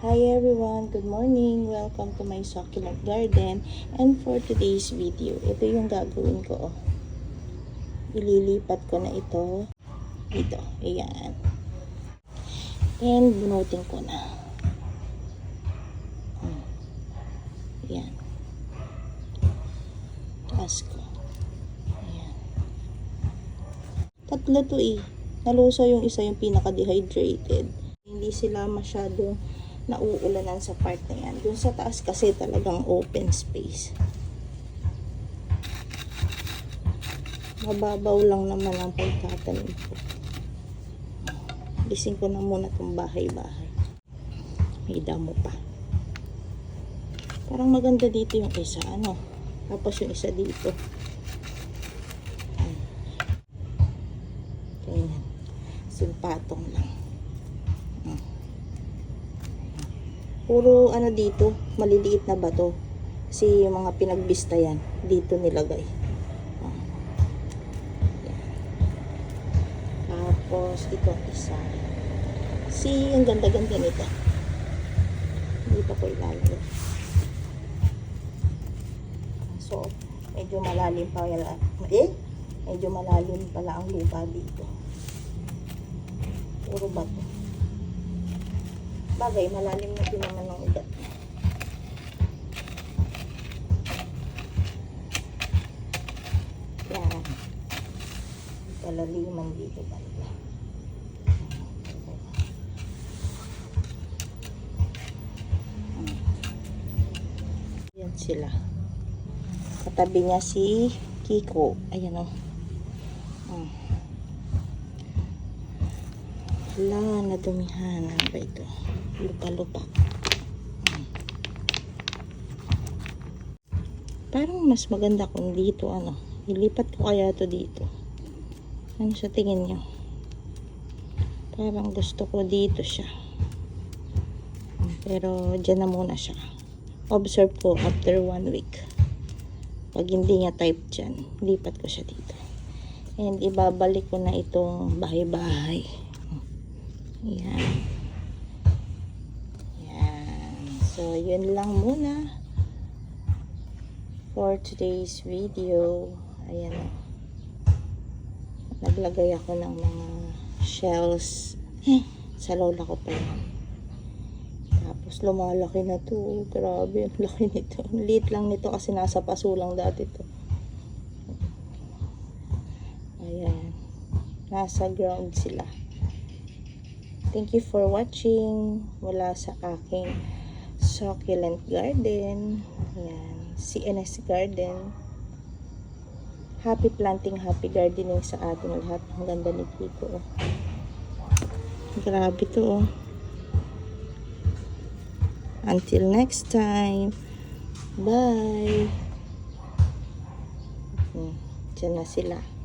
Hi everyone, good morning. Welcome to my succulent garden. And for today's video, ito yung gagawin ko. Ililipat ko na ito dito. Ayan. And bunutin ko na. Ayan. Taas ko. Ayan. Tatlo to eh. Naluso yung isa yung pinaka-dehydrated. Hindi sila masyadong nauulanan sa part na yan. Doon sa taas kasi talagang open space. Mababaw lang naman ang pagtatanim ko. Gising ko na muna itong bahay-bahay. May damo pa. Parang maganda dito yung isa. Ano? Tapos yung isa dito. Ganyan. Simpatong lang. Hmm. Puro ano dito, maliliit na bato. Kasi yung mga pinagbista yan, dito nilagay. Ah. Tapos, ito isa. Si, ang ganda-ganda nito. Hindi pa ko ilalagay. So, medyo malalim pa yan. Eh, medyo malalim pala ang lupa dito. Puro bato. Bagay, malalim na din naman ng ugat. Yan. Kalaliman dito banda. Yan sila. Katabi niya si Kiko. Ayan o. Oh. Wala, nadumihan. Ano ba ito? Lupa-lupa. Parang mas maganda kung dito, ano. Ilipat ko kaya to dito. Ano sa tingin nyo? Parang gusto ko dito siya. Pero dyan na muna siya. Observe ko after one week. Pag hindi niya type dyan, lipat ko siya dito. And ibabalik ko na itong bahay-bahay. Yan. Yan. So, yun lang muna for today's video. Ayan. Naglagay ako ng mga shells. Eh, sa lola ko pa yan. Tapos lumalaki na to. Grabe, ang laki nito. Liit lang nito kasi nasa paso lang dati to. Ayan. Nasa ground sila. Thank you for watching. Wala sa aking succulent garden. Ayan. CNS Garden. Happy planting, happy gardening sa ating lahat. Ang ganda ni Kiko. oh. Grabe to oh. Until next time. Bye. Hmm, Diyan na sila.